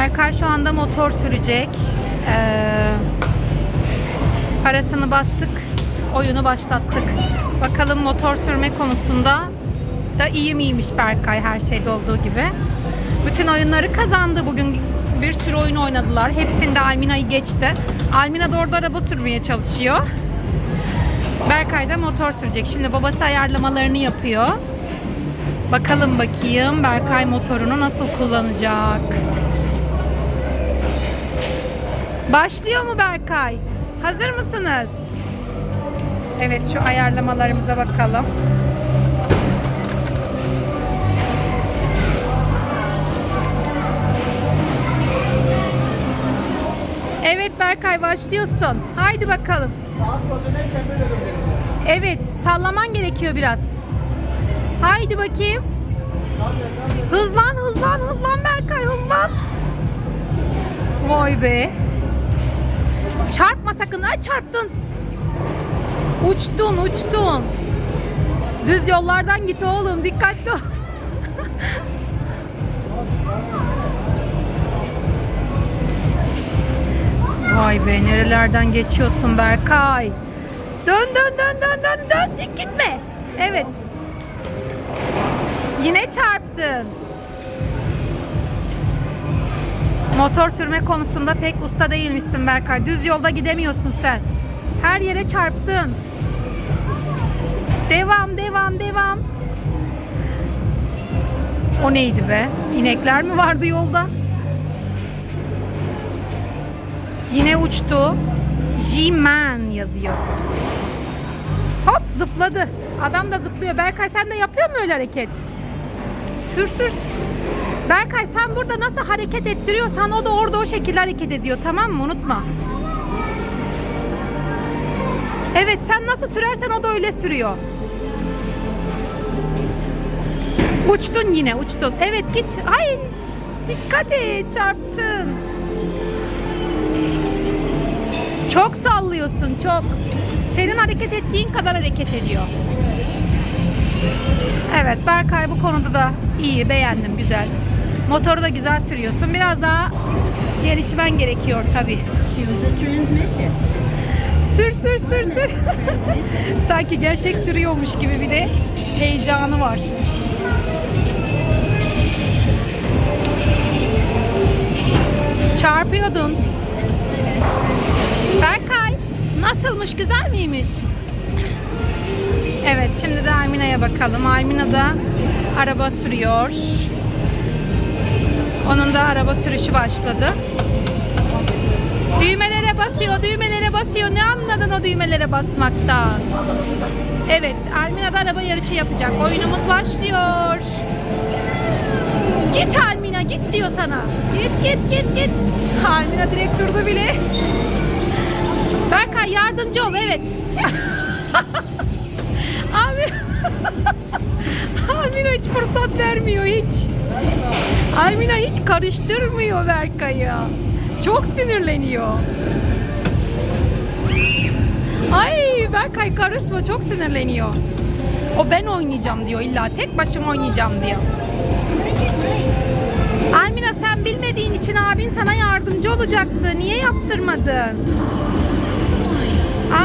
Berkay şu anda motor sürecek. Ee, parasını bastık. Oyunu başlattık. Bakalım motor sürme konusunda da iyi miymiş Berkay her şeyde olduğu gibi. Bütün oyunları kazandı. Bugün bir sürü oyun oynadılar. Hepsinde Almina'yı geçti. Almina da orada araba sürmeye çalışıyor. Berkay da motor sürecek. Şimdi babası ayarlamalarını yapıyor. Bakalım bakayım Berkay motorunu nasıl kullanacak. Başlıyor mu Berkay? Hazır mısınız? Evet şu ayarlamalarımıza bakalım. Evet Berkay başlıyorsun. Haydi bakalım. Evet sallaman gerekiyor biraz. Haydi bakayım. Hızlan hızlan hızlan Berkay hızlan. Vay be. Çarpma sakın. Ay çarptın. Uçtun uçtun. Düz yollardan git oğlum dikkatli ol. Vay be nerelerden geçiyorsun Berkay. Dön dön dön dön dön dön dik gitme. Evet. Yine çarptın. Motor sürme konusunda pek usta değilmişsin Berkay. Düz yolda gidemiyorsun sen. Her yere çarptın. Devam devam devam. O neydi be? İnekler mi vardı yolda? Yine uçtu. G-Man yazıyor. Hop zıpladı. Adam da zıplıyor. Berkay sen de yapıyor mu öyle hareket? Sür sür sür. Berkay sen burada nasıl hareket ettiriyorsan o da orada o şekilde hareket ediyor tamam mı? Unutma. Evet sen nasıl sürersen o da öyle sürüyor. Uçtun yine uçtun. Evet git. Ay dikkat et çarptın. Çok sallıyorsun çok. Senin hareket ettiğin kadar hareket ediyor. Evet Berkay bu konuda da iyi beğendim güzel. Motoru da güzel sürüyorsun. Biraz daha gelişmen gerekiyor tabi. Choose a transmission. Sür sür sür sür. Sanki gerçek sürüyormuş gibi bir de heyecanı var. Çarpıyordun. Berkay nasılmış güzel miymiş? Evet şimdi de Almina'ya bakalım. Almina da araba sürüyor. Onun da araba sürüşü başladı. Düğmelere basıyor, düğmelere basıyor. Ne anladın o düğmelere basmaktan? Evet, Almina da araba yarışı yapacak. Oyunumuz başlıyor. Git Almina, git diyor sana. Git, git, git, git. Almina direkt durdu bile. Berkay yardımcı ol, evet. Almina hiç fırsat vermiyor hiç. Almina hiç karıştırmıyor Berkay'ı. Çok sinirleniyor. Ay Berkay karışma çok sinirleniyor. O ben oynayacağım diyor illa tek başıma oynayacağım diyor. Almina sen bilmediğin için abin sana yardımcı olacaktı. Niye yaptırmadın?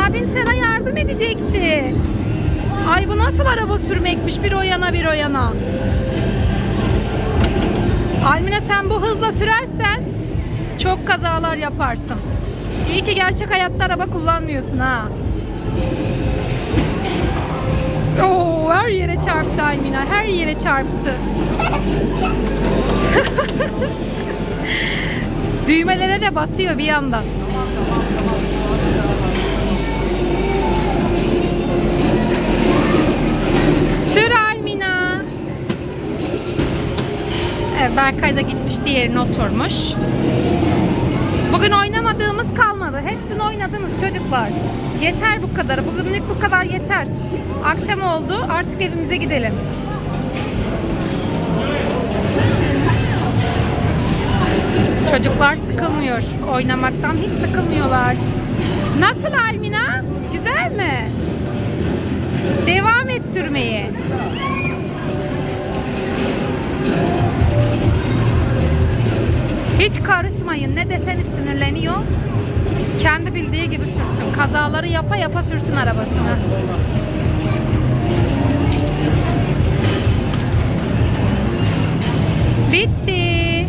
Abin sana yardım edecekti. Ay bu nasıl araba sürmekmiş bir o yana bir o yana. Hızla sürersen çok kazalar yaparsın. İyi ki gerçek hayatta araba kullanmıyorsun ha. Oo, her yere çarptı Almina. Her yere çarptı. Düğmelere de basıyor bir yandan. Sür Almina. Evet, Berkay da gitmiş diğerine oturmuş. Bugün oynamadığımız kalmadı. Hepsini oynadınız çocuklar. Yeter bu kadar. Bugünlük bu kadar yeter. Akşam oldu. Artık evimize gidelim. Çocuklar sıkılmıyor. Oynamaktan hiç sıkılmıyorlar. Nasıl Almina? Güzel mi? Devam et sürmeye. Hiç karışmayın. Ne deseniz sinirleniyor. Kendi bildiği gibi sürsün. Kazaları yapa yapa sürsün arabasını. Bitti.